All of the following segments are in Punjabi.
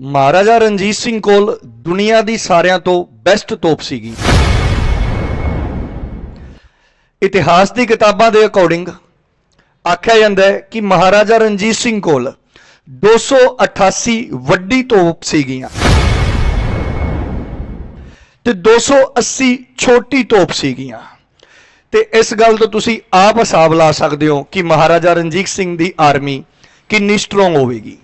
ਮਹਾਰਾਜਾ ਰਣਜੀਤ ਸਿੰਘ ਕੋਲ ਦੁਨੀਆ ਦੀ ਸਾਰਿਆਂ ਤੋਂ ਬੈਸਟ ਤੋਪ ਸੀਗੀ। ਇਤਿਹਾਸ ਦੀ ਕਿਤਾਬਾਂ ਦੇ ਅਕੋਰਡਿੰਗ ਆਖਿਆ ਜਾਂਦਾ ਹੈ ਕਿ ਮਹਾਰਾਜਾ ਰਣਜੀਤ ਸਿੰਘ ਕੋਲ 288 ਵੱਡੀ ਤੋਪ ਸੀਗੀਆਂ ਤੇ 280 ਛੋਟੀ ਤੋਪ ਸੀਗੀਆਂ। ਤੇ ਇਸ ਗੱਲ ਤੋਂ ਤੁਸੀਂ ਆਪ ਹਿਸਾਬ ਲਾ ਸਕਦੇ ਹੋ ਕਿ ਮਹਾਰਾਜਾ ਰਣਜੀਤ ਸਿੰਘ ਦੀ ਆਰਮੀ ਕਿੰਨੀ ਸਟਰੋਂਗ ਹੋਵੇਗੀ।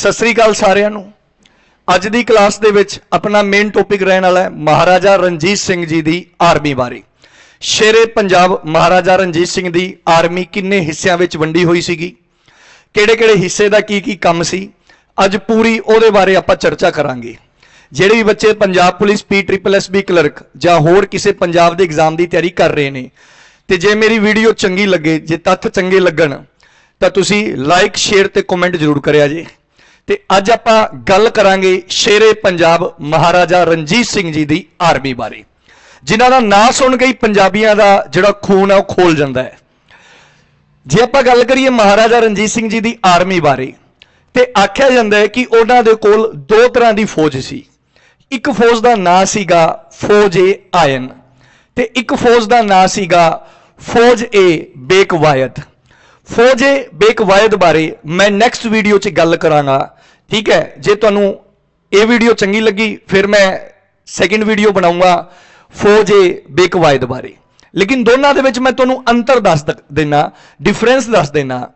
ਸਤਿ ਸ੍ਰੀ ਅਕਾਲ ਸਾਰਿਆਂ ਨੂੰ। ਅੱਜ ਦੀ ਕਲਾਸ ਦੇ ਵਿੱਚ ਆਪਣਾ ਮੇਨ ਟੌਪਿਕ ਰਹਿਣ ਵਾਲਾ ਹੈ ਮਹਾਰਾਜਾ ਰਣਜੀਤ ਸਿੰਘ ਜੀ ਦੀ ਆਰਮੀ ਬਾਰੇ। ਸ਼ੇਰੇ ਪੰਜਾਬ ਮਹਾਰਾਜਾ ਰਣਜੀਤ ਸਿੰਘ ਦੀ ਆਰਮੀ ਕਿੰਨੇ ਹਿੱਸਿਆਂ ਵਿੱਚ ਵੰਡੀ ਹੋਈ ਸੀਗੀ? ਕਿਹੜੇ-ਕਿਹੜੇ ਹਿੱਸੇ ਦਾ ਕੀ ਕੀ ਕੰਮ ਸੀ? ਅੱਜ ਪੂਰੀ ਉਹਦੇ ਬਾਰੇ ਆਪਾਂ ਚਰਚਾ ਕਰਾਂਗੇ। ਜਿਹੜੇ ਵੀ ਬੱਚੇ Punjab police P triple S B clerk ਜਾਂ ਹੋਰ ਕਿਸੇ ਪੰਜਾਬ ਦੇ ਐਗਜ਼ਾਮ ਦੀ ਤਿਆਰੀ ਕਰ ਰਹੇ ਨੇ, ਤੇ ਜੇ ਮੇਰੀ ਵੀਡੀਓ ਚੰਗੀ ਲੱਗੇ, ਜੇ ਤੱਥ ਚੰਗੇ ਲੱਗਣ, ਤਾਂ ਤੁਸੀਂ ਲਾਈਕ ਸ਼ੇਅਰ ਤੇ ਕਮੈਂਟ ਜ਼ਰੂਰ ਕਰਿਆ ਜੇ। ਤੇ ਅੱਜ ਆਪਾਂ ਗੱਲ ਕਰਾਂਗੇ ਸ਼ੇਰੇ ਪੰਜਾਬ ਮਹਾਰਾਜਾ ਰਣਜੀਤ ਸਿੰਘ ਜੀ ਦੀ ਆਰਮੀ ਬਾਰੇ। ਜਿਨ੍ਹਾਂ ਦਾ ਨਾਂ ਸੁਣ ਕੇ ਹੀ ਪੰਜਾਬੀਆਂ ਦਾ ਜਿਹੜਾ ਖੂਨ ਹੈ ਉਹ ਖੋਲ ਜਾਂਦਾ ਹੈ। ਜੇ ਆਪਾਂ ਗੱਲ ਕਰੀਏ ਮਹਾਰਾਜਾ ਰਣਜੀਤ ਸਿੰਘ ਜੀ ਦੀ ਆਰਮੀ ਬਾਰੇ, ਤੇ ਆਖਿਆ ਜਾਂਦਾ ਹੈ ਕਿ ਉਹਨਾਂ ਦੇ ਕੋਲ ਦੋ ਤਰ੍ਹਾਂ ਦੀ ਫੌਜ ਸੀ। ਇੱਕ ਫੌਜ ਦਾ ਨਾਂ ਸੀਗਾ ਫੌਜ ਏ ਆਇਨ, ਤੇ ਇੱਕ ਫੌਜ ਦਾ ਨਾਂ ਸੀਗਾ ਫੌਜ ਏ ਬੇਕਵਾਇਦ। ਫੌਜ ਏ ਬੇਕਵਾਇਦ ਬਾਰੇ ਮੈਂ ਨੈਕਸਟ ਵੀਡੀਓ 'ਚ ਗੱਲ ਕਰਾਂਗਾ। ਠੀਕ ਹੈ, ਜੇ ਤੁਹਾਨੂੰ ਇਹ ਵੀਡੀਓ ਚੰਗੀ ਲੱਗੀ, ਫਿਰ ਮੈਂ ਸੈਕਿੰਡ ਵੀਡੀਓ ਬਣਾਉਂਗਾ ਫੌਜ ਏ ਬੇਕਵਾਇਦ ਬਾਰੇ। ਲੇਕਿਨ ਦੋਨਾਂ ਦੇ ਵਿੱਚ ਮੈਂ ਤੁਹਾਨੂੰ ਅੰਤਰ ਦੱਸ ਦ- ਦੇਣਾ ਡਿਫਰੈਂਸ ਦੱਸ ਦੇਣਾ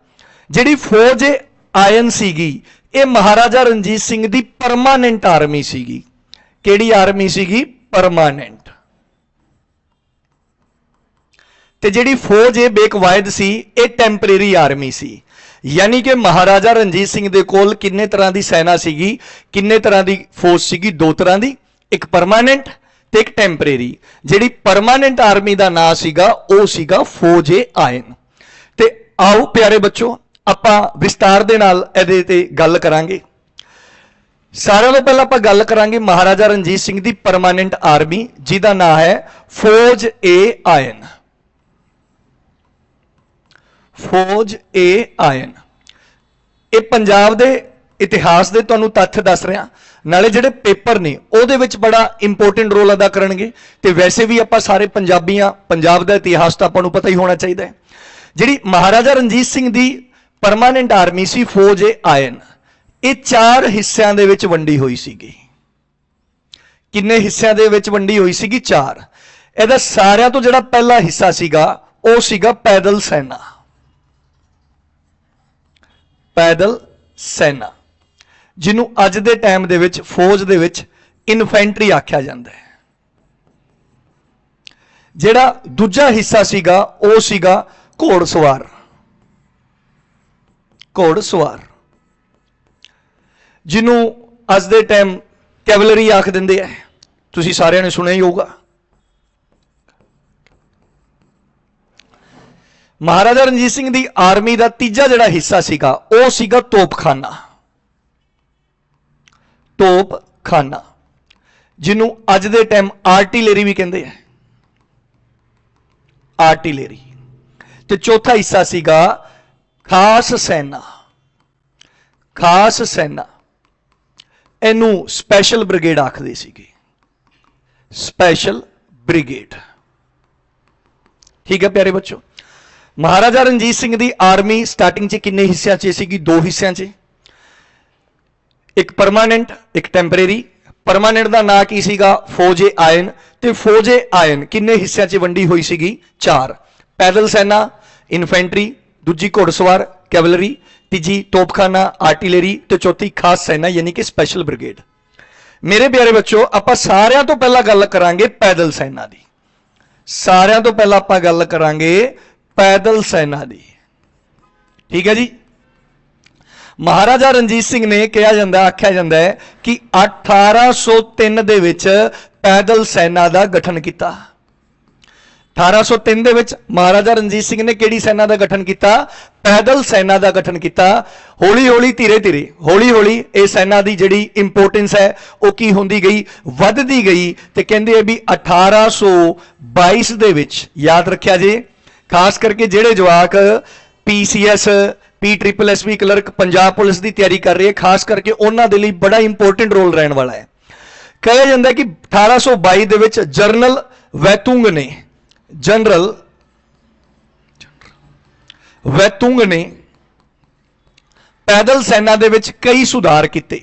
ਜਿਹੜੀ ਫੌਜ ਏ ਆਇਨ ਸੀਗੀ, ਇਹ ਮਹਾਰਾਜਾ ਰਣਜੀਤ ਸਿੰਘ ਦੀ ਪਰਮਾਨੈਂਟ ਆਰਮੀ ਸੀਗੀ। ਕਿਹੜੀ ਆਰਮੀ ਸੀਗੀ? ਪਰਮਾਨੈਂਟ ਤੇ ਜਿਹੜੀ ਫੌਜ ਇਹ ਬੇਕਵਾਇਦ ਸੀ, ਇਹ ਟੈਂਪਰੇਰੀ ਆਰਮੀ ਸੀ। ਯਾਨੀ ਕਿ ਮਹਾਰਾਜਾ ਰਣਜੀਤ ਸਿੰਘ ਦੇ ਕੋਲ ਕਿੰਨੇ ਤਰ੍ਹਾਂ ਦੀ ਸੈਨਾ ਸੀਗੀ, ਕਿੰਨੇ ਤਰ੍ਹਾਂ ਦੀ ਫੋਰਸ ਸੀਗੀ, ਦੋ ਤਰ੍ਹਾਂ ਦੀ? ਇੱਕ ਪਰਮਾਨੈਂਟ ਤੇ ਇੱਕ ਟੈਂਪਰੇਰੀ ਜਿਹੜੀ ਪਰਮਾਨੈਂਟ ਆਰਮੀ ਦਾ ਨਾਂ ਸੀਗਾ, ਉਹ ਸੀਗਾ ਫੌਜ ਏ ਆਇਨ। ਤੇ ਆਓ ਪਿਆਰੇ ਬੱਚੋ, ਆਪਾਂ ਵਿਸਤਾਰ ਦੇ ਨਾਲ ਇਹਦੇ ਤੇ ਗੱਲ ਕਰਾਂਗੇ। ਸਾਰਿਆਂ ਤੋਂ ਪਹਿਲਾਂ ਆਪਾਂ ਗੱਲ ਕਰਾਂਗੇ ਮਹਾਰਾਜਾ ਰਣਜੀਤ ਸਿੰਘ ਦੀ ਪਰਮਾਨੈਂਟ ਆਰਮੀ ਜਿਹਦਾ ਨਾਂ ਹੈ ਫੌਜ ਏ ਆਇਨ। ਫੌਜ ਏ ਆਇਨ। ਇਹ ਪੰਜਾਬ ਦੇ ਇਤਿਹਾਸ ਦੇ ਤੁਹਾਨੂੰ ਤੱਥ ਦੱਸ ਰਿਹਾ। ਨਾਲੇ ਜਿਹੜੇ ਪੇਪਰ ਨੇ, ਉਹਦੇ ਵਿੱਚ ਬੜਾ ਇੰਪੋਰਟੈਂਟ ਰੋਲ ਅਦਾ ਕਰਨਗੇ। ਤੇ ਵੈਸੇ ਵੀ ਆਪਾਂ ਸਾਰੇ ਪੰਜਾਬੀਆਂ, ਪੰਜਾਬ ਦਾ ਇਤਿਹਾਸ ਤਾਂ ਆਪਾਂ ਨੂੰ ਪਤਾ ਹੀ ਹੋਣਾ ਚਾਹੀਦਾ ਹੈ। ਜਿਹੜੀ ਮਹਾਰਾਜਾ ਰਣਜੀਤ ਸਿੰਘ ਦੀ ਪਰਮਾਨੈਂਟ ਆਰਮੀ ਸੀ, ਫੌਜ ਏ ਆਇਨ, ਇਹ ਚਾਰ ਹਿੱਸਿਆਂ ਦੇ ਵਿੱਚ ਵੰਡੀ ਹੋਈ ਸੀਗੀ। ਕਿੰਨੇ ਹਿੱਸਿਆਂ ਦੇ ਵਿੱਚ ਵੰਡੀ ਹੋਈ ਸੀਗੀ? ਚਾਰ। ਇਹਦਾ ਸਾਰਿਆਂ ਤੋਂ ਜਿਹੜਾ ਪਹਿਲਾ ਹਿੱਸਾ ਸੀਗਾ, ਉਹ ਸੀਗਾ ਪੈਦਲ ਸੈਨਾ। ਪੈਦਲ ਸੈਨਾ, ਜਿਹਨੂੰ ਅੱਜ ਦੇ ਟਾਈਮ ਦੇ ਵਿੱਚ, ਫੌਜ ਦੇ ਵਿੱਚ ਇਨਫੈਂਟਰੀ ਆਖਿਆ ਜਾਂਦਾ ਹੈ। ਜਿਹੜਾ ਦੂਜਾ ਹਿੱਸਾ ਸੀਗਾ, ਉਹ ਸੀਗਾ ਘੋੜਸਵਾਰ ਘੋੜਸਵਾਰ ਜਿਹਨੂੰ ਅੱਜ ਦੇ ਟਾਈਮ ਕੈਵਲਰੀ ਆਖ ਦਿੰਦੇ ਆ ਤੁਸੀਂ ਸਾਰਿਆਂ ਨੇ ਸੁਣਿਆ ਹੀ ਹੋਊਗਾ। ਮਹਾਰਾਜਾ ਰਣਜੀਤ ਸਿੰਘ ਦੀ ਆਰਮੀ ਦਾ ਤੀਜਾ ਜਿਹੜਾ ਹਿੱਸਾ ਸੀਗਾ, ਉਹ ਸੀਗਾ ਤੋਪਖਾਨਾ। ਤੋਪਖਾਨਾ, ਜਿਹਨੂੰ ਅੱਜ ਦੇ ਟਾਈਮ ਆਰਟਿਲਰੀ ਵੀ ਕਹਿੰਦੇ ਆ। ਆਰਟਿਲਰੀ। ਤੇ ਚੌਥਾ ਹਿੱਸਾ ਸੀਗਾ ਖਾਸ ਸੈਨਾ। ਖਾਸ ਸੈਨਾ। ਇਹਨੂੰ ਸਪੈਸ਼ਲ ਬ੍ਰਿਗੇਡ ਆਖਦੇ ਸੀਗੇ। ਸਪੈਸ਼ਲ ਬ੍ਰਿਗੇਡ ਠੀਕ ਹੈ ਪਿਆਰੇ ਬੱਚੋ? ਮਹਾਰਾਜਾ ਰਣਜੀਤ ਸਿੰਘ ਦੀ ਆਰਮੀ ਸਟਾਰਟਿੰਗ 'ਚ ਕਿੰਨੇ ਹਿੱਸਿਆਂ 'ਚ ਸੀਗੀ? ਦੋ ਹਿੱਸਿਆਂ 'ਚ। ਇੱਕ ਪਰਮਾਨੈਂਟ ਇੱਕ ਟੈਂਪਰੇਰੀ ਪਰਮਾਨੈਂਟ ਦਾ ਨਾਂ ਕੀ ਸੀਗਾ? ਫੌਜ ਏ ਆਇਨ ਤੇ ਫੌਜ ਏ ਆਇਨ ਕਿੰਨੇ ਹਿੱਸਿਆਂ 'ਚ ਵੰਡੀ ਹੋਈ ਸੀਗੀ? ਚਾਰ। ਪੈਦਲ ਸੈਨਾ, ਇਨਫੈਂਟਰੀ, ਦੂਜੀ ਘੋੜਸਵਾਰ, ਕੈਵਲਰੀ, ਤੀਜੀ ਤੋਪਖਾਨਾ, ਆਰਟਿਲਰੀ ਤੇ ਚੌਥੀ ਖਾਸ ਸੈਨਾ, ਯਾਨੀ ਕਿ ਸਪੈਸ਼ਲ ਬ੍ਰਿਗੇਡ ਮੇਰੇ ਪਿਆਰੇ ਬੱਚੋ, ਆਪਾਂ ਸਾਰਿਆਂ ਤੋਂ ਪਹਿਲਾਂ ਗੱਲ ਕਰਾਂਗੇ ਪੈਦਲ ਸੈਨਾ ਦੀ। ਸਾਰਿਆਂ ਤੋਂ ਪਹਿਲਾਂ ਆਪਾਂ ਗੱਲ ਕਰਾਂਗੇ ਪੈਦਲ ਸੈਨਾ ਦੀ। ਠੀਕ ਹੈ ਜੀ? ਮਹਾਰਾਜਾ ਰਣਜੀਤ ਸਿੰਘ ਨੇ ਕਿਹਾ ਜਾਂਦਾ, ਆਖਿਆ ਜਾਂਦਾ ਹੈ ਕਿ 1803 ਦੇ ਵਿੱਚ ਪੈਦਲ ਸੈਨਾ ਦਾ ਗਠਨ ਕੀਤਾ। 1803 ਦੇ ਵਿੱਚ ਮਹਾਰਾਜਾ ਰਣਜੀਤ ਸਿੰਘ ਨੇ ਕਿਹੜੀ ਸੈਨਾ ਦਾ ਗਠਨ ਕੀਤਾ? ਪੈਦਲ ਸੈਨਾ ਦਾ ਗਠਨ ਕੀਤਾ। ਹੌਲੀ ਹੌਲੀ ਧੀਰੇ ਧੀਰੇ ਹੌਲੀ ਹੌਲੀ ਇਹ ਸੈਨਾ ਦੀ ਜਿਹੜੀ ਇੰਪੋਰਟੈਂਸ ਹੈ, ਉਹ ਕੀ ਹੁੰਦੀ ਗਈ? ਵੱਧਦੀ ਗਈ ਤੇ ਕਹਿੰਦੇ ਆ ਵੀ 1822 ਦੇ ਵਿੱਚ, ਯਾਦ ਰੱਖਿਆ ਜੇ ਖਾਸ ਕਰਕੇ ਜਿਹੜੇ ਜਵਾਕ PCS P triple SB clerk Punjab police ਦੀ ਤਿਆਰੀ ਕਰ ਰਹੇ ਹੈ ਖਾਸ ਕਰਕੇ ਉਹਨਾਂ ਦੇ ਲਈ ਬੜਾ ਇੰਪੋਰਟੈਂਟ ਰੋਲ ਰਹਿਣ ਵਾਲਾ ਹੈ। ਕਿਹਾ ਜਾਂਦਾ ਹੈ ਕਿ 1822 ਦੇ ਵਿੱਚ ਜਰਨਲ ਵੈਤੁੰਗ ਨੇ, ਜਨਰਲ ਵੈਤੁੰਗ ਨੇ ਪੈਦਲ ਸੈਨਾ ਦੇ ਵਿੱਚ ਕਈ ਸੁਧਾਰ ਕੀਤੇ।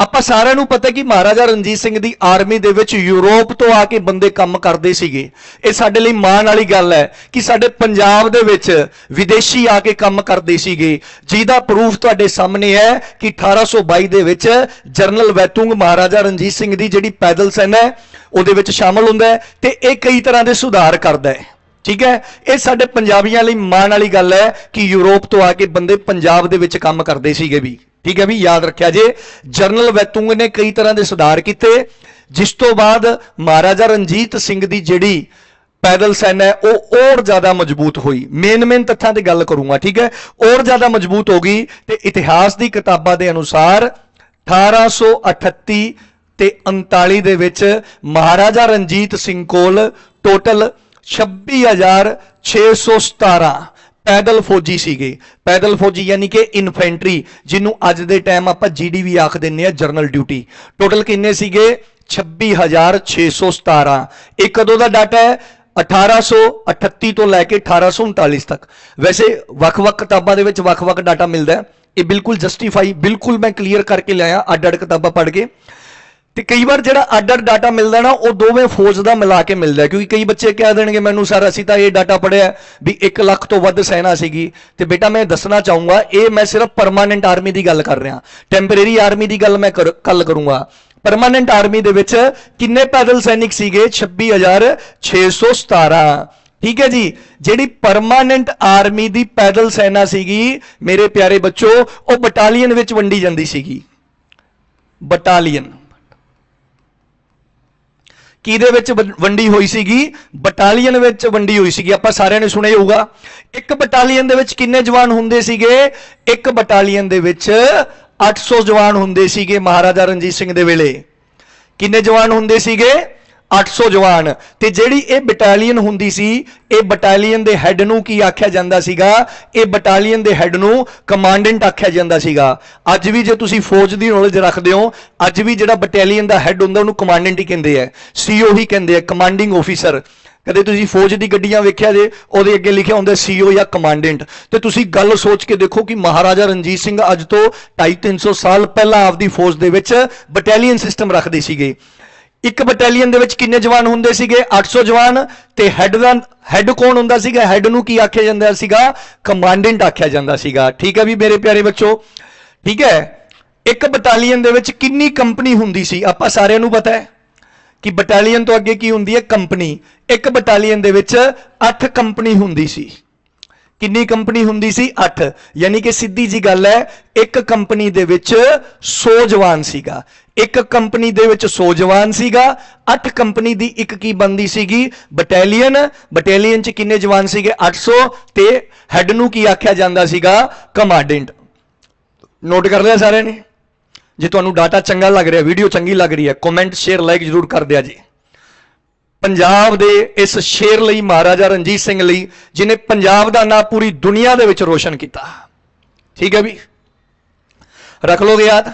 ਆਪਾਂ ਸਾਰਿਆਂ ਨੂੰ ਪਤਾ ਕਿ ਮਹਾਰਾਜਾ ਰਣਜੀਤ ਸਿੰਘ ਦੀ ਆਰਮੀ ਦੇ ਵਿੱਚ ਯੂਰਪ ਤੋਂ ਆ ਕੇ ਬੰਦੇ ਕੰਮ ਕਰਦੇ ਸੀਗੇ। ਇਹ ਸਾਡੇ ਲਈ ਮਾਣ ਵਾਲੀ ਗੱਲ ਹੈ ਕਿ ਸਾਡੇ ਪੰਜਾਬ ਦੇ ਵਿੱਚ ਵਿਦੇਸ਼ੀ ਆ ਕੇ ਕੰਮ ਕਰਦੇ ਸੀਗੇ। ਜਿਹਦਾ ਪ੍ਰੂਫ ਤੁਹਾਡੇ ਸਾਹਮਣੇ ਹੈ ਕਿ 1822 ਦੇ ਵਿੱਚ ਜਨਰਲ ਵੈਤੂੰਗ ਮਹਾਰਾਜਾ ਰਣਜੀਤ ਸਿੰਘ ਦੀ ਜਿਹੜੀ ਪੈਦਲ ਸੈਨਾ ਹੈ, ਉਹਦੇ ਵਿੱਚ ਸ਼ਾਮਲ ਹੁੰਦਾ ਹੈ ਤੇ ਇਹ ਕਈ ਤਰ੍ਹਾਂ ਦੇ ਸੁਧਾਰ ਕਰਦਾ ਹੈ। ਠੀਕ ਹੈ? ਇਹ ਸਾਡੇ ਪੰਜਾਬੀਆਂ ਲਈ ਮਾਣ ਵਾਲੀ ਗੱਲ ਹੈ ਕਿ ਯੂਰਪ ਤੋਂ ਆ ਕੇ ਬੰਦੇ ਪੰਜਾਬ ਦੇ ਵਿੱਚ ਕੰਮ ਕਰਦੇ ਸੀਗੇ ਵੀ। ਠੀਕ ਹੈ ਵੀ ਯਾਦ ਰੱਖਿਆ ਜੇ ਜਨਰਲ ਵੈਤੁੰਗ ਨੇ ਕਈ ਤਰ੍ਹਾਂ ਦੇ ਸੁਧਾਰ ਕੀਤੇ, ਜਿਸ ਤੋਂ ਬਾਅਦ ਮਹਾਰਾਜਾ ਰਣਜੀਤ ਸਿੰਘ ਦੀ ਜਿਹੜੀ ਪੈਦਲ ਸੈਨਾ ਹੈ, ਉਹ ਹੋਰ ਜ਼ਿਆਦਾ ਮਜ਼ਬੂਤ ਹੋਈ। ਮੇਨ ਮੇਨ ਤੱਥਾਂ ਤੇ ਗੱਲ ਕਰੂੰਗਾ, ਠੀਕ ਹੈ? ਹੋਰ ਜ਼ਿਆਦਾ ਮਜ਼ਬੂਤ ਹੋ ਗਈ ਤੇ ਇਤਿਹਾਸ ਦੀ ਕਿਤਾਬਾਂ ਦੇ ਅਨੁਸਾਰ 1838 ਤੇ 39 ਦੇ ਵਿੱਚ ਮਹਾਰਾਜਾ ਰਣਜੀਤ ਸਿੰਘ ਕੋਲ ਟੋਟਲ 26617 ਪੈਦਲ ਫੌਜੀ ਸੀਗੇ। ਪੈਦਲ ਫੌਜੀ ਯਾਨੀ ਕਿ ਇਨਫੈਂਟਰੀ ਜਿਹਨੂੰ ਅੱਜ ਦੇ ਟਾਈਮ ਆਪਾਂ ਜੀਡੀਵੀ ਆਖ ਦਿੰਨੇ ਆ ਜਰਨਲ ਡਿਊਟੀ ਟੋਟਲ ਕਿੰਨੇ ਸੀਗੇ? 26617 ਇਹ ਕਦੋਂ ਦਾ ਡਾਟਾ ਹੈ? 1838 ਤੋਂ ਲੈ ਕੇ 1839 ਤੱਕ। ਵੈਸੇ ਵੱਖ-ਵੱਖ ਕਿਤਾਬਾਂ ਦੇ ਵਿੱਚ ਵੱਖ-ਵੱਖ ਡਾਟਾ ਮਿਲਦਾ ਹੈ। ਇਹ ਬਿਲਕੁਲ ਜਸਟੀਫਾਈ ਬਿਲਕੁਲ ਮੈਂ ਕਲੀਅਰ ਕਰਕੇ ਲਿਆਇਆ, ਅੱਡ-ਅੱਡ ਕਿਤਾਬਾਂ ਪੜ੍ਹ ਕੇ। ਤੇ ਕਈ ਵਾਰ ਜਿਹੜਾ ਅੱਡ-ਅੱਡ ਡਾਟਾ ਮਿਲਦਾ ਨਾ, ਉਹ ਦੋਵੇਂ ਫੌਜ ਦਾ ਮਿਲਾ ਕੇ ਮਿਲਦਾ ਕਿਉਂਕਿ ਕਈ ਬੱਚੇ ਕਹਿ ਦੇਣਗੇ ਮੈਨੂੰ, ਸਰ, ਅਸੀਂ ਤਾਂ ਇਹ ਡਾਟਾ ਪੜਿਆ ਵੀ 1 ਲੱਖ ਤੋਂ ਵੱਧ ਸੈਨਾ ਸੀਗੀ। ਤੇ ਬੇਟਾ, ਮੈਂ ਦੱਸਣਾ ਚਾਹੂੰਗਾ, ਇਹ ਮੈਂ ਸਿਰਫ ਪਰਮਾਨੈਂਟ ਆਰਮੀ ਦੀ ਗੱਲ ਕਰ ਰਿਹਾ। ਟੈਂਪਰੇਰੀ ਆਰਮੀ ਦੀ ਗੱਲ ਮੈਂ ਕੱਲ ਕਰੂੰਗਾ। ਪਰਮਾਨੈਂਟ ਆਰਮੀ ਦੇ ਵਿੱਚ ਕਿੰਨੇ ਪੈਦਲ ਸੈਨਿਕ ਸੀਗੇ? 26617 ਠੀਕ ਹੈ ਜੀ? ਜਿਹੜੀ ਪਰਮਾਨੈਂਟ ਆਰਮੀ ਦੀ ਪੈਦਲ ਸੈਨਾ ਸੀਗੀ, ਮੇਰੇ ਪਿਆਰੇ ਬੱਚੋ, ਉਹ ਬਟਾਲੀਅਨ ਵਿੱਚ ਵੰਡੀ ਜਾਂਦੀ ਸੀਗੀ। ਬਟਾਲੀਅਨ ਕਿਹਦੇ ਵਿੱਚ ਵੰ- ਵੰਡੀ ਹੋਈ ਸੀਗੀ? ਬਟਾਲੀਅਨ ਵਿੱਚ ਵੰਡੀ ਹੋਈ ਸੀਗੀ। ਆਪਾਂ ਸਾਰਿਆਂ ਨੇ ਸੁਣਿਆ ਹੋਊਗਾ। ਇੱਕ ਬਟਾਲੀਅਨ ਦੇ ਵਿੱਚ ਕਿੰਨੇ ਜਵਾਨ ਹੁੰਦੇ ਸੀਗੇ? ਇੱਕ ਬਟਾਲੀਅਨ ਦੇ ਵਿੱਚ 800 ਜਵਾਨ ਹੁੰਦੇ ਸੀਗੇ ਮਹਾਰਾਜਾ ਰਣਜੀਤ ਸਿੰਘ ਦੇ ਵੇਲੇ। ਕਿੰਨੇ ਜਵਾਨ ਹੁੰਦੇ ਸੀਗੇ? 800 ਜਵਾਨ ਤੇ ਜਿਹੜੀ ਇਹ ਬਟਾਲੀਅਨ ਹੁੰਦੀ ਸੀ, ਇਹ ਬਟਾਲੀਅਨ ਦੇ ਹੈੱਡ ਨੂੰ ਕੀ ਆਖਿਆ ਜਾਂਦਾ ਸੀਗਾ? ਇਹ ਬਟਾਲੀਅਨ ਦੇ ਹੈੱਡ ਨੂੰ ਕਮਾਂਡੈਂਟ ਆਖਿਆ ਜਾਂਦਾ ਸੀਗਾ। ਅੱਜ ਵੀ ਜੇ ਤੁਸੀਂ ਫੌਜ ਦੀ ਨੌਲੇਜ ਰੱਖਦੇ ਹੋ, ਅੱਜ ਵੀ ਜਿਹੜਾ ਬਟਾਲੀਅਨ ਦਾ ਹੈੱਡ ਹੁੰਦਾ, ਉਹਨੂੰ ਕਮਾਂਡੈਂਟ ਹੀ ਕਹਿੰਦੇ ਆ। ਸੀਓ ਹੀ ਕਹਿੰਦੇ ਆ ਕਮਾਂਡਿੰਗ ਆਫੀਸਰ ਕਦੇ ਤੁਸੀਂ ਫੌਜ ਦੀ ਗੱਡੀਆਂ ਵੇਖਿਆ ਜੇ, ਉਹਦੇ ਅੱਗੇ ਲਿਖਿਆ ਹੁੰਦਾ ਸੀਓ ਜਾਂ ਕਮਾਂਡੈਂਟ ਤੇ ਤੁਸੀਂ ਗੱਲ ਸੋਚ ਕੇ ਦੇਖੋ ਕਿ ਮਹਾਰਾਜਾ ਰਣਜੀਤ ਸਿੰਘ ਅੱਜ ਤੋਂ 250 ਸਾਲ ਪਹਿਲਾਂ ਆਪਦੀ ਫੌਜ ਦੇ ਵਿੱਚ ਬਟਾਲੀਅਨ ਸਿਸਟਮ ਰੱਖਦੇ ਸੀਗੇ। ਇੱਕ ਬਟਾਲੀਅਨ ਦੇ ਵਿੱਚ ਕਿੰਨੇ ਜਵਾਨ ਹੁੰਦੇ ਸੀਗੇ? 800 ਜਵਾਨ ਤੇ ਹੈੱਡ ਦਾ ਹੈੱਡ ਕੌਣ ਹੁੰਦਾ ਸੀਗਾ? ਹੈੱਡ ਨੂੰ ਕੀ ਆਖਿਆ ਜਾਂਦਾ ਸੀਗਾ? ਕਮਾਂਡੈਂਟ ਆਖਿਆ ਜਾਂਦਾ ਸੀਗਾ। ਠੀਕ ਹੈ ਵੀ ਮੇਰੇ ਪਿਆਰੇ ਬੱਚੋ? ਠੀਕ ਹੈ? ਇੱਕ ਬਟਾਲੀਅਨ ਦੇ ਵਿੱਚ ਕਿੰਨੀ ਕੰਪਨੀ ਹੁੰਦੀ ਸੀ? ਆਪਾਂ ਸਾਰਿਆਂ ਨੂੰ ਪਤਾ ਹੈ ਕਿ ਬਟਾਲੀਅਨ ਤੋਂ ਅੱਗੇ ਕੀ ਹੁੰਦੀ ਹੈ? ਕੰਪਨੀ ਇੱਕ ਬਟਾਲੀਅਨ ਦੇ ਵਿੱਚ 8 ਕੰਪਨੀ ਹੁੰਦੀ ਸੀ। ਕਿੰਨੀ ਕੰਪਨੀ ਹੁੰਦੀ ਸੀ? 8 ਯਾਨੀ ਕਿ ਸਿੱਧੀ ਜੀ ਗੱਲ ਹੈ, ਇੱਕ ਕੰਪਨੀ ਦੇ ਵਿੱਚ 100 ਜਵਾਨ ਸੀਗਾ। ਇੱਕ ਕੰਪਨੀ ਦੇ ਵਿੱਚ 100 ਜਵਾਨ ਸੀਗਾ 8 ਕੰਪਨੀ ਦੀ ਇੱਕ ਕੀ ਬੰਦੀ ਸੀਗੀ? ਬਟਾਲੀਅਨ ਬਟਾਲੀਅਨ ਚ ਕਿੰਨੇ ਜਵਾਨ ਸੀਗੇ? 800 ਤੇ ਹੈੱਡ ਨੂੰ ਕੀ ਆਖਿਆ ਜਾਂਦਾ ਸੀਗਾ? ਕਮਾਂਡੈਂਟ ਨੋਟ ਕਰ ਲਿਆ ਸਾਰਿਆਂ ਨੇ? ਜੇ ਤੁਹਾਨੂੰ ਡਾਟਾ ਚੰਗਾ ਲੱਗ ਰਿਹਾ ਵੀਡੀਓ ਚੰਗੀ ਲੱਗ ਰਹੀ ਹੈ ਕਮੈਂਟ ਸ਼ੇਅਰ ਲਾਈਕ ਜਰੂਰ ਕਰ ਦਿਆ ਜੀ। ਪੰਜਾਬ ਦੇ ਇਸ ਸ਼ੇਰ ਲਈ ਮਹਾਰਾਜਾ ਰਣਜੀਤ ਸਿੰਘ ਲਈ, ਜਿਨੇ ਪੰਜਾਬ ਦਾ ਨਾਂ ਪੂਰੀ ਦੁਨੀਆ ਦੇ ਵਿੱਚ ਰੋਸ਼ਨ ਕੀਤਾ। ਠੀਕ ਹੈ ਵੀ? ਰੱਖ ਲੋਗੇ ਯਾਦ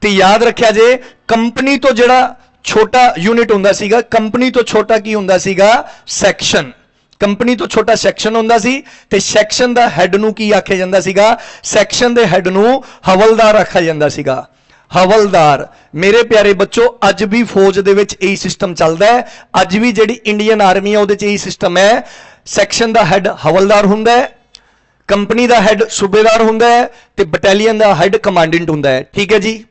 ਤੇ ਯਾਦ ਰੱਖਿਆ ਜੇ, ਕੰਪਨੀ ਤੋਂ ਜਿਹੜਾ ਛੋਟਾ ਯੂਨਿਟ ਹੁੰਦਾ ਸੀਗਾ, ਕੰਪਨੀ ਤੋਂ ਛੋਟਾ ਕੀ ਹੁੰਦਾ ਸੀਗਾ? ਸੈਕਸ਼ਨ ਕੰਪਨੀ ਤੋਂ ਛੋਟਾ ਸੈਕਸ਼ਨ ਹੁੰਦਾ ਸੀ, ਤੇ ਸੈਕਸ਼ਨ ਦਾ ਹੈੱਡ ਨੂੰ ਕੀ ਆਖਿਆ ਜਾਂਦਾ ਸੀਗਾ? ਸੈਕਸ਼ਨ ਦੇ ਹੈੱਡ ਨੂੰ ਹਵਲਦਾਰ ਆਖਿਆ ਜਾਂਦਾ ਸੀਗਾ। ਹਵਲਦਾਰ। ਮੇਰੇ ਪਿਆਰੇ ਬੱਚੋ, ਅੱਜ ਵੀ ਫੌਜ ਦੇ ਵਿੱਚ ਇਹੀ ਸਿਸਟਮ ਚੱਲਦਾ ਹੈ। ਅੱਜ ਵੀ ਜਿਹੜੀ ਇੰਡੀਅਨ ਆਰਮੀ ਹੈ, ਉਹਦੇ 'ਚ ਇਹੀ ਸਿਸਟਮ ਹੈ। ਸੈਕਸ਼ਨ ਦਾ ਹੈੱਡ ਹਵਲਦਾਰ ਹੁੰਦਾ ਹੈ, ਕੰਪਨੀ ਦਾ ਹੈੱਡ ਸੂਬੇਦਾਰ ਹੁੰਦਾ ਹੈ, ਤੇ ਬਟਾਲੀਅਨ ਦਾ ਹੈੱਡ ਕਮਾਂਡੈਂਟ ਹੁੰਦਾ ਹੈ। ਠੀਕ ਹੈ ਜੀ?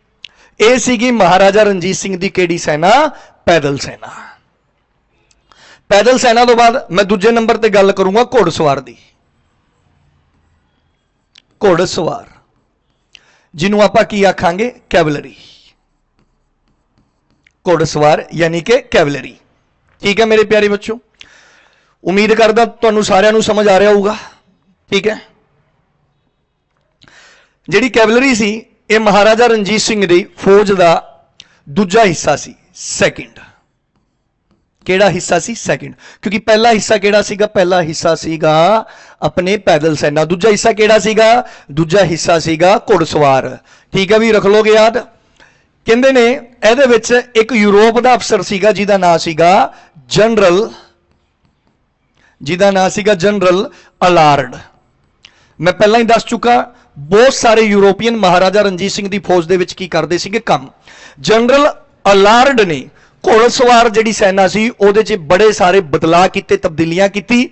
ਇਹ ਸੀਗੀ ਮਹਾਰਾਜਾ ਰਣਜੀਤ ਸਿੰਘ ਦੀ ਕਿਹੜੀ ਸੈਨਾ? ਪੈਦਲ ਸੈਨਾ। ਪੈਦਲ ਸੈਨਾ ਤੋਂ ਬਾਅਦ ਮੈਂ ਦੂਜੇ ਨੰਬਰ ਤੇ ਗੱਲ ਕਰੂੰਗਾ ਘੋੜਸਵਾਰ ਦੀ। ਘੋੜਸਵਾਰ, ਜਿਹਨੂੰ ਆਪਾਂ ਕੀ ਆਖਾਂਗੇ? ਕੈਵਲਰੀ। ਘੋੜਸਵਾਰ ਯਾਨੀ ਕਿ ਕੈਵਲਰੀ। ਠੀਕ ਹੈ ਮੇਰੇ ਪਿਆਰੇ ਬੱਚੋ ਉਮੀਦ ਕਰਦਾ ਤੁਹਾਨੂੰ ਸਾਰਿਆਂ ਨੂੰ ਸਮਝ ਆ ਰਿਹਾ ਹੋਊਗਾ। ਠੀਕ ਹੈ? ਜਿਹੜੀ ਕੈਵਲਰੀ ਸੀ ਇਹ ਮਹਾਰਾਜਾ ਰਣਜੀਤ ਸਿੰਘ ਦੀ ਫੌਜ ਦਾ ਦੂਜਾ ਹਿੱਸਾ ਸੀ ਸੈਕਿੰਡ ਕਿਹੜਾ ਹਿੱਸਾ ਸੀ? ਸੈਕਿੰਡ ਕਿਉਂਕਿ ਪਹਿਲਾ ਹਿੱਸਾ ਕਿਹੜਾ ਸੀਗਾ? ਪਹਿਲਾ ਹਿੱਸਾ ਸੀਗਾ ਆਪਣੇ ਪੈਦਲ ਸੈਨਾ। ਦੂਜਾ ਹਿੱਸਾ ਕਿਹੜਾ ਸੀਗਾ? ਦੂਜਾ ਹਿੱਸਾ ਸੀਗਾ ਘੋੜਸਵਾਰ। ਠੀਕ ਹੈ ਵੀ, ਰੱਖ ਲੋਗੇ ਯਾਦ? ਕਹਿੰਦੇ ਨੇ, ਇਹਦੇ ਵਿੱਚ ਇੱਕ ਯੂਰਪ ਦਾ ਅਫਸਰ ਸੀਗਾ, ਜਿਹਦਾ ਨਾਮ ਸੀਗਾ ਜਨਰਲ, ਜਿਹਦਾ ਨਾਮ ਸੀਗਾ ਜਨਰਲ ਅਲਾਰਡ। ਮੈਂ ਪਹਿਲਾਂ ਹੀ ਦੱਸ ਚੁੱਕਾ ਬਹੁਤ ਸਾਰੇ ਯੂਰੋਪੀਅਨ ਮਹਾਰਾਜਾ ਰਣਜੀਤ ਸਿੰਘ ਦੀ ਫੌਜ ਦੇ ਵਿੱਚ ਕੀ ਕਰਦੇ ਸੀਗੇ? ਕੰਮ। ਜਨਰਲ ਅਲਾਰਡ ਨੇ ਘੋੜਸਵਾਰ ਜਿਹੜੀ ਸੈਨਾ ਸੀ, ਉਹਦੇ 'ਚ ਬੜੇ ਸਾਰੇ ਬਦਲਾਅ ਕੀਤੇ, ਤਬਦੀਲੀਆਂ ਕੀਤੀ।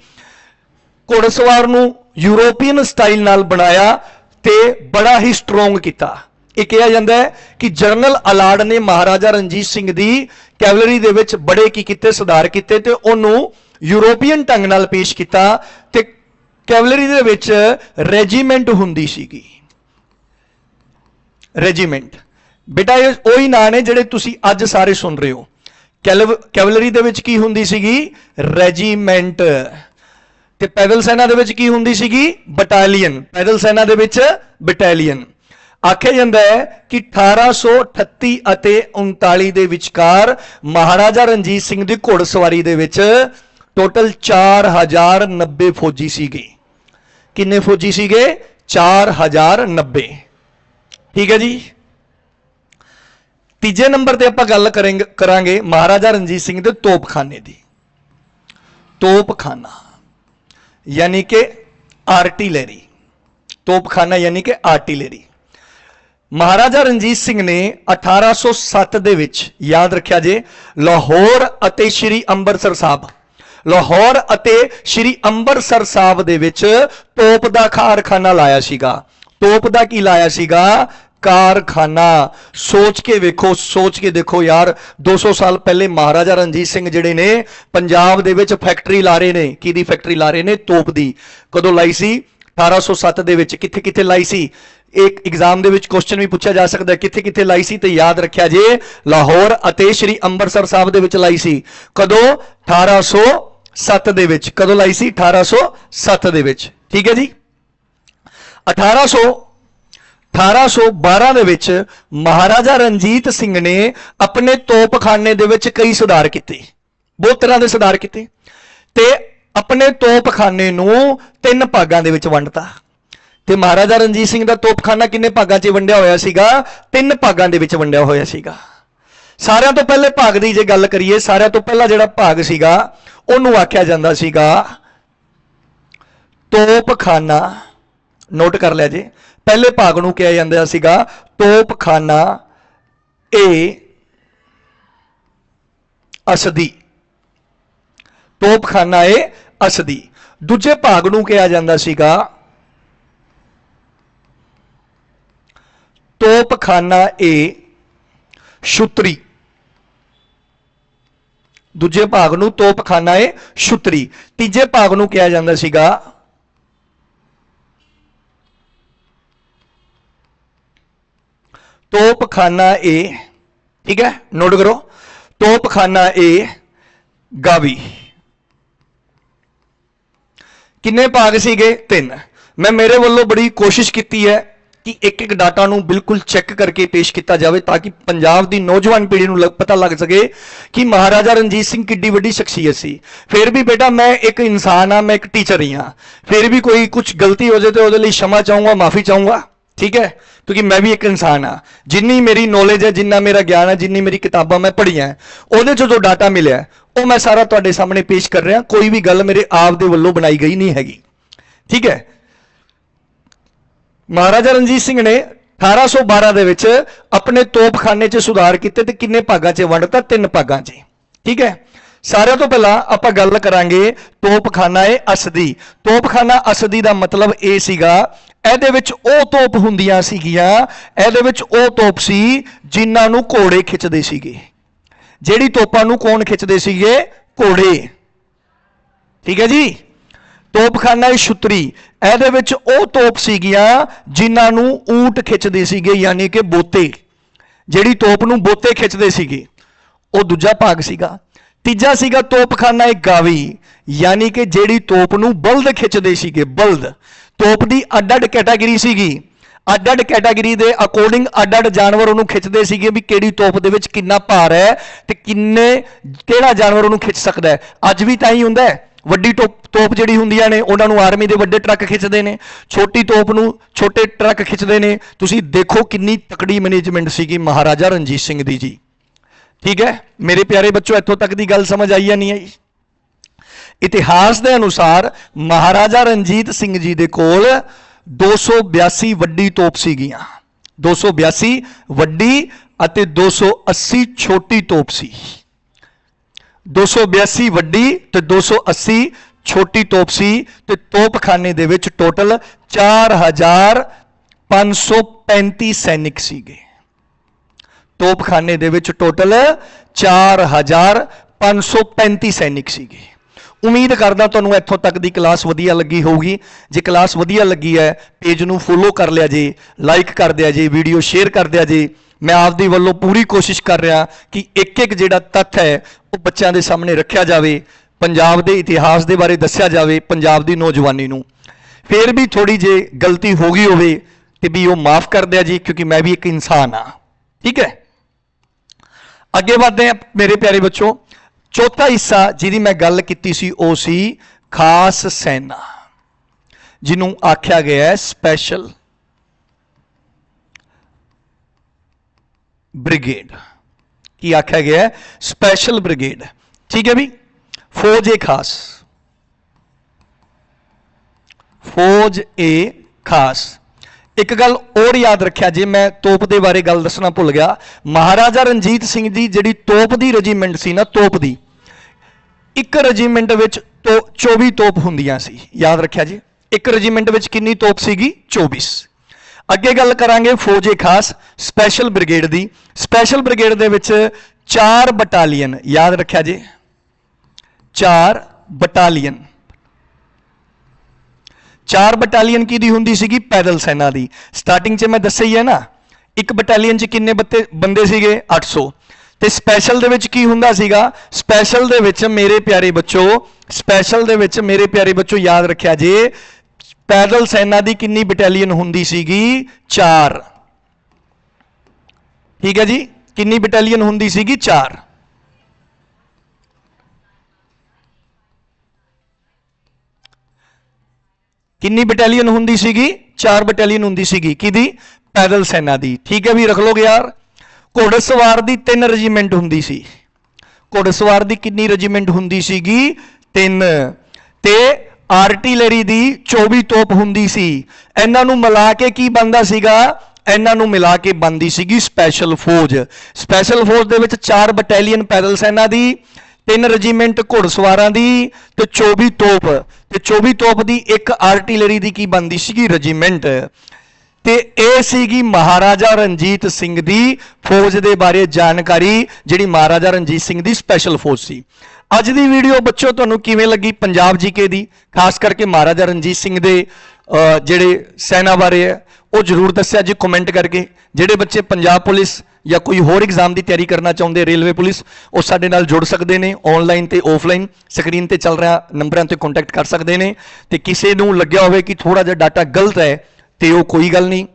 ਘੋੜਸਵਾਰ ਨੂੰ ਯੂਰੋਪੀਅਨ ਸਟਾਈਲ ਨਾਲ ਬਣਾਇਆ ਤੇ ਬੜਾ ਹੀ ਸਟਰੋਂਗ ਕੀਤਾ। ਇਹ ਕਿਹਾ ਜਾਂਦਾ ਹੈ ਕਿ ਜਨਰਲ ਅਲਾਰਡ ਨੇ ਮਹਾਰਾਜਾ ਰਣਜੀਤ ਸਿੰਘ ਦੀ ਕੈਵਲਰੀ ਦੇ ਵਿੱਚ ਬੜੇ ਕੀ ਕੀਤੇ, ਸੁਧਾਰ ਕੀਤੇ ਤੇ ਉਹਨੂੰ ਯੂਰੋਪੀਅਨ ਢੰਗ ਨਾਲ ਪੇਸ਼ ਕੀਤਾ ਤੇ ਕੈਵਲਰੀ ਦੇ ਵਿੱਚ ਰੈਜੀਮੈਂਟ ਹੁੰਦੀ ਸੀਗੀ। ਰੈਜੀਮੈਂਟ। ਬੇਟਾ, ਇਹ ਉਹੀ ਨਾਂ ਨੇ ਜਿਹੜੇ ਤੁਸੀਂ ਅੱਜ ਸਾਰੇ ਸੁਣ ਰਹੇ ਹੋ। ਕੈਲਵ- ਕੈਵਲਰੀ ਦੇ ਵਿੱਚ ਕੀ ਹੁੰਦੀ ਸੀਗੀ? ਰੈਜੀਮੈਂਟ। ਤੇ ਪੈਦਲ ਸੈਨਾ ਦੇ ਵਿੱਚ ਕੀ ਹੁੰਦੀ ਸੀਗੀ? ਬਟਾਲੀਅਨ। ਪੈਦਲ ਸੈਨਾ ਦੇ ਵਿੱਚ ਬਟਾਲੀਅਨ। ਆਖਿਆ ਜਾਂਦਾ ਹੈ ਕਿ 1838 ਅਤੇ 39 ਦੇ ਵਿਚਕਾਰ ਮਹਾਰਾਜਾ ਰਣਜੀਤ ਸਿੰਘ ਦੀ ਘੋੜਸਵਾਰੀ ਦੇ ਵਿੱਚ ਟੋਟਲ 4090 ਫੌਜੀ ਸੀਗੇ। ਕਿੰਨੇ ਫੌਜੀ ਸੀਗੇ? 4090 ਠੀਕ ਹੈ ਜੀ? ਤੀਜੇ ਨੰਬਰ ਤੇ ਆਪਾਂ ਗੱਲ ਕਰਾਂਗੇ ਕਰਾਂਗੇ ਮਹਾਰਾਜਾ ਰਣਜੀਤ ਸਿੰਘ ਦੇ ਤੋਪਖਾਨੇ ਦੀ। ਤੋਪਖਾਨਾ, ਯਾਨੀ ਕਿ ਆਰਟਿਲਰੀ। ਤੋਪਖਾਨਾ ਯਾਨੀ ਕਿ ਆਰਟਿਲਰੀ। ਮਹਾਰਾਜਾ ਰਣਜੀਤ ਸਿੰਘ ਨੇ 1807 ਦੇ ਵਿੱਚ, ਯਾਦ ਰੱਖਿਆ ਜੇ, ਲਾਹੌਰ ਅਤੇ ਸ਼੍ਰੀ ਅੰਮ੍ਰਿਤਸਰ ਸਾਹਿਬ ਲਾਹੌਰ ਅਤੇ ਸ਼੍ਰੀ ਅੰਮ੍ਰਿਤਸਰ ਸਾਹਿਬ ਦੇ ਵਿੱਚ ਤੋਪ ਦਾ ਕਾਰਖਾਨਾ ਲਾਇਆ ਸੀਗਾ। ਤੋਪ ਦਾ ਕੀ ਲਾਇਆ ਸੀਗਾ? ਕਾਰਖਾਨਾ। ਸੋਚ ਕੇ ਵੇਖੋ, ਸੋਚ ਕੇ ਦੇਖੋ ਯਾਰ 200 ਸਾਲ ਪਹਿਲੇ ਮਹਾਰਾਜਾ ਰਣਜੀਤ ਸਿੰਘ ਜਿਹੜੇ ਨੇ, ਪੰਜਾਬ ਦੇ ਵਿੱਚ ਫੈਕਟਰੀ ਲਾ ਰਹੇ ਨੇ। ਕਿਹਦੀ ਫੈਕਟਰੀ ਲਾ ਰਹੇ ਨੇ? ਤੋਪ ਦੀ। ਕਦੋਂ ਲਾਈ ਸੀ? 1807 ਦੇ ਵਿੱਚ ਕਿੱਥੇ ਕਿੱਥੇ ਲਾਈ ਸੀ? ਇੱਕ ਐਗਜ਼ਾਮ ਦੇ ਵਿੱਚ ਕੁਐਸਚਨ ਵੀ ਪੁੱਛਿਆ ਜਾ ਸਕਦਾ ਕਿੱਥੇ ਕਿੱਥੇ ਲਾਈ ਸੀ? ਤੇ ਯਾਦ ਰੱਖਿਆ ਜੇ, ਲਾਹੌਰ ਅਤੇ ਸ਼੍ਰੀ ਅੰਮ੍ਰਿਤਸਰ ਸਾਹਿਬ ਦੇ ਵਿੱਚ ਲਾਈ ਸੀ। ਕਦੋਂ? 1807 ਦੇ ਵਿੱਚ। ਕਦੋਂ ਲਾਈ ਸੀ? 1807 ਦੇ ਵਿੱਚ। ਠੀਕ ਹੈ ਜੀ? 1800 1812 ਦੇ ਵਿੱਚ ਮਹਾਰਾਜਾ ਰਣਜੀਤ ਸਿੰਘ ਨੇ ਆਪਣੇ ਤੋਪਖਾਨੇ ਦੇ ਵਿੱਚ ਕਈ ਸੁਧਾਰ ਕੀਤੇ। ਬਹੁਤ ਤਰ੍ਹਾਂ ਦੇ ਸੁਧਾਰ ਕੀਤੇ। ਤੇ ਆਪਣੇ ਤੋਪਖਾਨੇ ਨੂੰ ਤਿੰਨ ਭਾਗਾਂ ਦੇ ਵਿੱਚ ਵੰਡਤਾ। ਤੇ ਮਹਾਰਾਜਾ ਰਣਜੀਤ ਸਿੰਘ ਦਾ ਤੋਪਖਾਨਾ ਕਿੰਨੇ ਭਾਗਾਂ 'ਚ ਵੰਡਿਆ ਹੋਇਆ ਸੀਗਾ? ਤਿੰਨ ਭਾਗਾਂ ਦੇ ਵਿੱਚ ਵੰਡਿਆ ਹੋਇਆ ਸੀਗਾ। ਸਾਰਿਆਂ ਤੋਂ ਪਹਿਲੇ ਭਾਗ ਦੀ ਜੇ ਗੱਲ ਕਰੀਏ, ਸਾਰਿਆਂ ਤੋਂ ਪਹਿਲਾ ਜਿਹੜਾ ਭਾਗ ਸੀਗਾ, ਉਹਨੂੰ ਆਖਿਆ ਜਾਂਦਾ ਸੀਗਾ, ਤੋਪਖਾਨਾ। ਨੋਟ ਕਰ ਲਿਆ ਜੇ। ਪਹਿਲੇ ਭਾਗ ਨੂੰ ਕਿਹਾ ਜਾਂਦਾ ਸੀਗਾ, ਤੋਪਖਾਨਾ ਏ ਅਸਦੀ। ਤੋਪਖਾਨਾ ਏ ਅਸਦੀ। ਦੂਜੇ ਭਾਗ ਨੂੰ ਕਿਹਾ ਜਾਂਦਾ ਸੀਗਾ, ਤੋਪਖਾਨਾ ਏ ਸ਼ੁਤਰੀ ਦੂਜੇ ਭਾਗ ਨੂੰ ਤੋਪਖਾਨਾ ਏ ਸ਼ੁਤਰੀ ਤੀਜੇ ਭਾਗ ਨੂੰ ਕਿਹਾ ਜਾਂਦਾ ਸੀਗਾ, ਤੋਪਖਾਨਾ ਏ, ਠੀਕ ਹੈ, ਨੋਟ ਕਰੋ। ਤੋਪਖਾਨਾ ਏ ਗਾਵੀ। ਕਿੰਨੇ ਭਾਗ ਸੀਗੇ? ਤਿੰਨ। ਮੈਂ ਮੇਰੇ ਵੱਲੋਂ ਬੜੀ ਕੋਸ਼ਿਸ਼ ਕੀਤੀ ਹੈ ਕਿ ਇੱਕ ਇੱਕ ਡਾਟਾ ਨੂੰ ਬਿਲਕੁਲ ਚੈੱਕ ਕਰਕੇ ਪੇਸ਼ ਕੀਤਾ ਜਾਵੇ ਤਾਂ ਕਿ ਪੰਜਾਬ ਦੀ ਨੌਜਵਾਨ ਪੀੜ੍ਹੀ ਨੂੰ ਪਤਾ ਲੱਗ ਸਕੇ ਕਿ ਮਹਾਰਾਜਾ ਰਣਜੀਤ ਸਿੰਘ ਕਿੱਡੀ ਵੱਡੀ ਸ਼ਖਸੀਅਤ ਸੀ। ਫਿਰ ਵੀ ਬੇਟਾ ਮੈਂ ਇੱਕ ਇਨਸਾਨ ਆ ਮੈਂ ਇੱਕ ਟੀਚਰ ਹੀ ਆ ਫਿਰ ਵੀ ਕੋਈ ਕੁਝ ਗਲਤੀ ਹੋ ਜਾਏ ਤੇ ਉਹਦੇ ਲਈ ਸ਼ਮਾ ਚਾਹੂੰਗਾ, ਮਾਫੀ ਚਾਹੂੰਗਾ, ਠੀਕ ਹੈ? ਕਿਉਂਕਿ ਮੈਂ ਵੀ ਇੱਕ ਇਨਸਾਨ ਆ ਜਿੰਨੀ ਮੇਰੀ ਨੌਲੇਜ ਹੈ, ਜਿੰਨਾ ਮੇਰਾ ਗਿਆਨ ਹੈ, ਜਿੰਨੀ ਮੇਰੀ ਕਿਤਾਬਾਂ ਮੈਂ ਪੜ੍ਹੀਆਂ ਉਹਦੇ ਚੋਂ ਜੋ ਡਾਟਾ ਮਿਲਿਆ, ਉਹ ਮੈਂ ਸਾਰਾ ਤੁਹਾਡੇ ਸਾਹਮਣੇ ਪੇਸ਼ ਕਰ ਰਿਹਾ। ਕੋਈ ਵੀ ਗੱਲ ਮੇਰੇ ਆਪ ਦੇ ਵੱਲੋਂ ਬਣਾਈ ਗਈ ਨਹੀਂ ਹੈਗੀ। ਠੀਕ ਹੈ? ਮਹਾਰਾਜਾ ਰਣਜੀਤ ਸਿੰਘ ਨੇ 1812 ਦੇ ਵਿੱਚ ਆਪਣੇ ਤੋਪਖਾਨੇ 'ਚ ਸੁਧਾਰ ਕੀਤੇ ਤੇ ਕਿੰਨੇ ਭਾਗਾਂ 'ਚ ਵੰਡਤਾ ਤਿੰਨ ਭਾਗਾਂ 'ਚ। ਠੀਕ ਹੈ? ਸਾਰਿਆਂ ਤੋਂ ਪਹਿਲਾਂ ਆਪਾਂ ਗੱਲ ਕਰਾਂਗੇ ਤੋਪਖਾਨਾ ਏ ਅਸਦੀ। ਤੋਪਖਾਨਾ ਅਸਦੀ ਦਾ ਮਤਲਬ ਇਹ ਸੀਗਾ, ਇਹਦੇ ਵਿੱਚ ਉਹ ਤੋਪ ਹੁੰਦੀਆਂ ਸੀਗੀਆਂ, ਇਹਦੇ ਵਿੱਚ ਉਹ ਤੋਪ ਸੀ ਜਿਨ੍ਹਾਂ ਨੂੰ ਘੋੜੇ ਖਿੱਚਦੇ ਸੀਗੇ। ਜਿਹੜੀ ਤੋਪਾਂ ਨੂੰ ਕੌਣ ਖਿੱਚਦੇ ਸੀਗੇ? ਘੋੜੇ। ਠੀਕ ਹੈ ਜੀ? ਤੋਪਖਾਨਾ ਏ ਛੁਤਰੀ। ਇਹਦੇ ਵਿੱਚ ਉਹ ਤੋਪ ਸੀਗੀਆਂ ਜਿਨ੍ਹਾਂ ਨੂੰ ਊਂਟ ਖਿੱਚਦੇ ਸੀਗੇ, ਯਾਨੀ ਕਿ ਬੋਤੇ। ਜਿਹੜੀ ਤੋਪ ਨੂੰ ਬੋਤੇ ਖਿੱਚਦੇ ਸੀਗੇ, ਉਹ ਦੂਜਾ ਭਾਗ ਸੀਗਾ। ਤੀਜਾ ਸੀਗਾ ਤੋਪਖਾਨਾ ਇੱਕ ਗਾਵੀ, ਯਾਨੀ ਕਿ ਜਿਹੜੀ ਤੋਪ ਨੂੰ ਬਲਦ ਖਿੱਚਦੇ ਸੀਗੇ, ਬਲਦ। ਤੋਪ ਦੀ ਅੱਡ-ਅੱਡ ਕੈਟਾਗਰੀ ਸੀਗੀ। ਅੱਡ-ਅੱਡ ਕੈਟਾਗਰੀ ਦੇ ਅਕੋਰਡਿੰਗ ਅੱਡ-ਅੱਡ ਜਾਨਵਰ ਉਹਨੂੰ ਖਿੱਚਦੇ ਸੀਗੇ ਵੀ ਕਿਹੜੀ ਤੋਪ ਦੇ ਵਿੱਚ ਕਿੰਨਾ ਭਾਰ ਹੈ ਤੇ ਕਿੰਨੇ, ਕਿਹੜਾ ਜਾਨਵਰ ਉਹਨੂੰ ਖਿੱਚ ਸਕਦਾ ਹੈ। ਅੱਜ ਵੀ ਤਾਂ ਹੀ ਹੁੰਦਾ ਹੈ। ਵੱਡੀ ਤੋਪ ਤੋਪ ਜਿਹੜੀ ਹੁੰਦੀਆਂ ਨੇ, ਉਹਨਾਂ ਨੂੰ ਆਰਮੀ ਦੇ ਵੱਡੇ ਟਰੱਕ ਖਿੱਚਦੇ ਨੇ। ਛੋਟੀ ਤੋਪ ਨੂੰ ਛੋਟੇ ਟਰੱਕ ਖਿੱਚਦੇ ਨੇ। ਤੁਸੀਂ ਦੇਖੋ ਕਿੰਨੀ ਤਕੜੀ ਮੈਨੇਜਮੈਂਟ ਸੀਗੀ ਮਹਾਰਾਜਾ ਰਣਜੀਤ ਸਿੰਘ ਦੀ ਜੀ। ਠੀਕ ਹੈ? ਮੇਰੇ ਪਿਆਰੇ ਬੱਚੋ, ਇੱਥੋਂ ਤੱਕ ਦੀ ਗੱਲ ਸਮਝ ਆਈ ਜਾਂ ਨਹੀਂ ਆਈ? ਇਤਿਹਾਸ ਦੇ ਅਨੁਸਾਰ ਮਹਾਰਾਜਾ ਰਣਜੀਤ ਸਿੰਘ ਜੀ ਦੇ ਕੋਲ 282 ਵੱਡੀ ਤੋਪ ਸੀਗੀਆਂ। 282 ਵੱਡੀ ਅਤੇ 280 ਛੋਟੀ ਤੋਪ ਸੀ। 282 ਵੱਡੀ ਤੇ 280 ਛੋਟੀ ਤੋਪ ਸੀ ਤੇ ਤੋਪਖਾਨੇ ਦੇ ਵਿੱਚ ਟੋਟਲ 4535 ਸੈਨਿਕ ਸੀਗੇ। ਤੋਪਖਾਨੇ ਦੇ ਵਿੱਚ ਟੋਟਲ 4535 ਸੈਨਿਕ ਸੀਗੇ। ਉਮੀਦ ਕਰਦਾ ਤੁਹਾਨੂੰ ਇੱਥੋਂ ਤੱਕ ਦੀ ਕਲਾਸ ਵਧੀਆ ਲੱਗੀ ਹੋਊਗੀ। ਜੇ ਕਲਾਸ ਵਧੀਆ ਲੱਗੀ ਹੈ, ਪੇਜ ਨੂੰ ਫੋਲੋ ਕਰ ਲਿਆ ਜੀ ਲਾਈਕ ਕਰ ਦਿਆ ਜੀ ਵੀਡੀਓ ਸ਼ੇਅਰ ਕਰ ਦਿਆ ਜੀ ਮੈਂ ਆਪਦੀ ਵੱਲੋਂ ਪੂਰੀ ਕੋਸ਼ਿਸ਼ ਕਰ ਰਿਹਾ ਕਿ ਇੱਕ ਇੱਕ ਜਿਹੜਾ ਤੱਥ ਹੈ, ਉਹ ਬੱਚਿਆਂ ਦੇ ਸਾਹਮਣੇ ਰੱਖਿਆ ਜਾਵੇ, ਪੰਜਾਬ ਦੇ ਇਤਿਹਾਸ ਦੇ ਬਾਰੇ ਦੱਸਿਆ ਜਾਵੇ, ਪੰਜਾਬ ਦੀ ਨੌਜਵਾਨੀ ਨੂੰ। ਫੇਰ ਵੀ ਥੋੜੀ ਜੇ ਗਲਤੀ ਹੋ ਗਈ ਹੋਵੇ ਤੇ ਵੀ ਉਹ ਮਾਫ ਕਰ ਦਿਆ ਜੀ, ਕਿਉਂਕਿ ਮੈਂ ਵੀ ਇੱਕ ਇਨਸਾਨ ਆ ਠੀਕ ਹੈ? ਅੱਗੇ ਵਧਦੇ ਹਾਂ ਮੇਰੇ ਪਿਆਰੇ ਬੱਚੋ। ਚੌਥਾ ਹਿੱਸਾ ਜਿਹਦੀ ਮੈਂ ਗੱਲ ਕੀਤੀ ਸੀ, ਉਹ ਸੀ ਖਾਸ ਸੈਨਾ, ਜਿਹਨੂੰ ਆਖਿਆ ਗਿਆ ਹੈ ਸਪੈਸ਼ਲ ਬ੍ਰਿਗੇਡ। ਕੀ ਆਖਿਆ ਗਿਆ ਹੈ? Special brigade. ਠੀਕ ਹੈ ਵੀ? ਫੌਜ ਏ ਖਾਸ। ਫੌਜ ਏ ਖਾਸ। ਇੱਕ ਗੱਲ ਹੋਰ ਯਾਦ ਰੱਖਿਆ, ਜੇ ਮੈਂ ਤੋਪ ਦੇ ਬਾਰੇ ਗੱਲ ਦੱਸਣਾ ਭੁੱਲ ਗਿਆ, ਮਹਾਰਾਜਾ ਰਣਜੀਤ ਸਿੰਘ ਦੀ ਜਿਹੜੀ ਤੋਪ ਦੀ ਰੈਜੀਮੈਂਟ ਸੀ ਨਾ, ਤੋਪ ਦੀ, ਇੱਕ ਰੈਜੀਮੈਂਟ ਵਿੱਚ ਤੋ 24 ਤੋਪ ਹੁੰਦੀਆਂ ਸੀ। ਯਾਦ ਰੱਖਿਆ ਜੀ? ਇੱਕ ਰੈਜੀਮੈਂਟ ਵਿੱਚ ਕਿੰਨੀ ਤੋਪ ਸੀਗੀ? 24 ਅੱਗੇ ਗੱਲ ਕਰਾਂਗੇ ਫੌਜੇ ਖਾਸ ਸਪੈਸ਼ਲ ਬ੍ਰਿਗੇਡ ਦੀ। ਸਪੈਸ਼ਲ ਬ੍ਰਿਗੇਡ ਦੇ ਵਿੱਚ 4 ਬਟਾਲੀਅਨ ਯਾਦ ਰੱਖਿਆ ਜੀ। 4 ਬਟਾਲੀਅਨ 4 ਬਟਾਲੀਅਨ ਕਿਹਦੀ ਹੁੰਦੀ ਸੀਗੀ? ਪੈਦਲ ਸੈਨਾ ਦੀ। ਸਟਾਰਟਿੰਗ 'ਚ ਮੈਂ ਦੱਸਿਆ ਹੀ ਹੈ ਨਾ, ਇੱਕ ਬਟਾਲੀਅਨ 'ਚ ਕਿੰਨੇ ਬੱਤੇ, ਬੰਦੇ ਸੀਗੇ? 800 ਤੇ ਸਪੈਸ਼ਲ ਦੇ ਵਿੱਚ ਕੀ ਹੁੰਦਾ ਸੀਗਾ? ਸਪੈਸ਼ਲ ਦੇ ਵਿੱਚ ਮੇਰੇ ਪਿਆਰੇ ਬੱਚੋ ਸਪੈਸ਼ਲ ਦੇ ਵਿੱਚ ਮੇਰੇ ਪਿਆਰੇ ਬੱਚੋ, ਯਾਦ ਰੱਖਿਆ ਜੇ ਪੈਦਲ ਸੈਨਾ ਦੀ ਕਿੰਨੀ ਬਟਾਲੀਅਨ ਹੁੰਦੀ ਸੀਗੀ? 4 ਠੀਕ ਹੈ ਜੀ? ਕਿੰਨੀ ਬਟਾਲੀਅਨ ਹੁੰਦੀ ਸੀਗੀ? 4 ਕਿੰਨੀ ਬਟਾਲੀਅਨ ਹੁੰਦੀ ਸੀਗੀ? 4 ਬਟਾਲੀਅਨ ਹੁੰਦੀ ਸੀਗੀ। ਕਿਹਦੀ? ਪੈਦਲ ਸੈਨਾ ਦੀ। ਠੀਕ ਹੈ ਵੀ ਰੱਖ ਲਓਗੇ ਯਾਰ ਘੋੜਸਵਾਰ ਦੀ 3 ਰੈਜੀਮੈਂਟ ਹੁੰਦੀ ਸੀ। ਘੋੜਸਵਾਰ ਦੀ ਕਿੰਨੀ ਰੈਜੀਮੈਂਟ ਹੁੰਦੀ ਸੀਗੀ? 3 ਤੇ ਆਰਟੀਲਰੀ ਦੀ 24 ਤੋਪ ਹੁੰਦੀ ਸੀ। ਇਹਨਾਂ ਨੂੰ ਮਿਲਾ ਕੇ ਕੀ ਬੰਦਾ ਸੀਗਾ? ਇਹਨਾਂ ਨੂੰ ਮਿਲਾ ਕੇ ਬੰਦੀ ਸੀਗੀ ਸਪੈਸ਼ਲ ਫੌਜ। ਸਪੈਸ਼ਲ ਫੌਜ ਦੇ ਵਿੱਚ 4 ਬਟਾਲੀਅਨ ਪੈਦਲ ਸੈਨਾ ਦੀ, ਤਿੰਨ ਰੈਜੀਮੈਂਟ ਘੋੜਸਵਾਰਾਂ ਦੀ ਤੇ 24 ਤੋਪ। ਤੇ 24 ਤੋਪ ਦੀ ਇੱਕ ਆਰਟੀਲਰੀ ਦੀ ਕੀ ਬੰਦੀ ਸੀਗੀ? ਰੈਜੀਮੈਂਟ। ਤੇ ਇਹ ਸੀਗੀ ਮਹਾਰਾਜਾ ਰਣਜੀਤ ਸਿੰਘ ਦੀ ਫੌਜ ਦੇ ਬਾਰੇ ਜਾਣਕਾਰੀ, ਜਿਹੜੀ ਮਹਾਰਾਜਾ ਰਣਜੀਤ ਸਿੰਘ ਦੀ ਸਪੈਸ਼ਲ ਫੌਜ ਸੀ। ਅੱਜ ਦੀ ਵੀਡੀਓ ਬੱਚੋ ਤੁਹਾਨੂੰ ਕਿਵੇਂ ਲੱਗੀ ਪੰਜਾਬ ਜੀਕੇ ਦੀ? ਖਾਸ ਕਰਕੇ ਮਹਾਰਾਜਾ ਰਣਜੀਤ ਸਿੰਘ ਦੇ ਜਿਹੜੇ ਸੈਨਾ ਬਾਰੇ ਹੈ, ਉਹ ਜਰੂਰ ਦੱਸਿਆ ਜੀ ਕਮੈਂਟ ਕਰਕੇ। ਜਿਹੜੇ ਬੱਚੇ ਪੰਜਾਬ ਪੁਲਿਸ ਜਾਂ ਕੋਈ ਹੋਰ ਐਗਜ਼ਾਮ ਦੀ ਤਿਆਰੀ ਕਰਨਾ ਚਾਹੁੰਦੇ, ਰੇਲਵੇ ਪੁਲਿਸ, ਉਹ ਸਾਡੇ ਨਾਲ ਜੁੜ ਸਕਦੇ ਨੇ ਆਨਲਾਈਨ ਤੇ ਆਫਲਾਈਨ ਸਕਰੀਨ ਤੇ ਚੱਲ ਰਿਹਾ ਨੰਬਰਾਂ ਤੇ ਕੰਟੈਕਟ ਕਰ ਸਕਦੇ ਨੇ। ਤੇ ਕਿਸੇ ਨੂੰ ਲੱਗਿਆ ਹੋਵੇ ਕਿ ਥੋੜਾ ਜਿਹਾ ਡਾਟਾ ਗਲਤ ਹੈ, ਤੇ ਉਹ ਕੋਈ ਗੱਲ ਨਹੀਂ।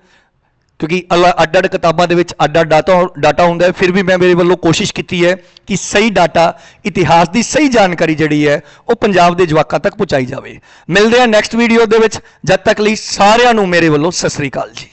ਕਿਉਂਕਿ ਅਲਾ- ਅੱਡ-ਅੱਡ ਕਿਤਾਬਾਂ ਦੇ ਵਿੱਚ ਅੱਡ-ਅੱਡ ਡਾਟਾ ਡਾਟਾ ਹੁੰਦਾ ਹੈ। ਫਿਰ ਵੀ ਮੈਂ ਮੇਰੇ ਵੱਲੋਂ ਕੋਸ਼ਿਸ਼ ਕੀਤੀ ਹੈ ਕਿ ਸਹੀ ਡਾਟਾ, ਇਤਿਹਾਸ ਦੀ ਸਹੀ ਜਾਣਕਾਰੀ ਜਿਹੜੀ ਹੈ, ਉਹ ਪੰਜਾਬ ਦੇ ਜਵਾਕਾਂ ਤੱਕ ਪਹੁੰਚਾਈ ਜਾਵੇ। ਮਿਲਦੇ ਹਾਂ ਨੈਕਸਟ ਵੀਡੀਓ ਦੇ ਵਿੱਚ। ਜਦ ਤੱਕ ਲਈ ਸਾਰਿਆਂ ਨੂੰ ਮੇਰੇ ਵੱਲੋਂ ਸਤਿ ਸ੍ਰੀ ਅਕਾਲ ਜੀ।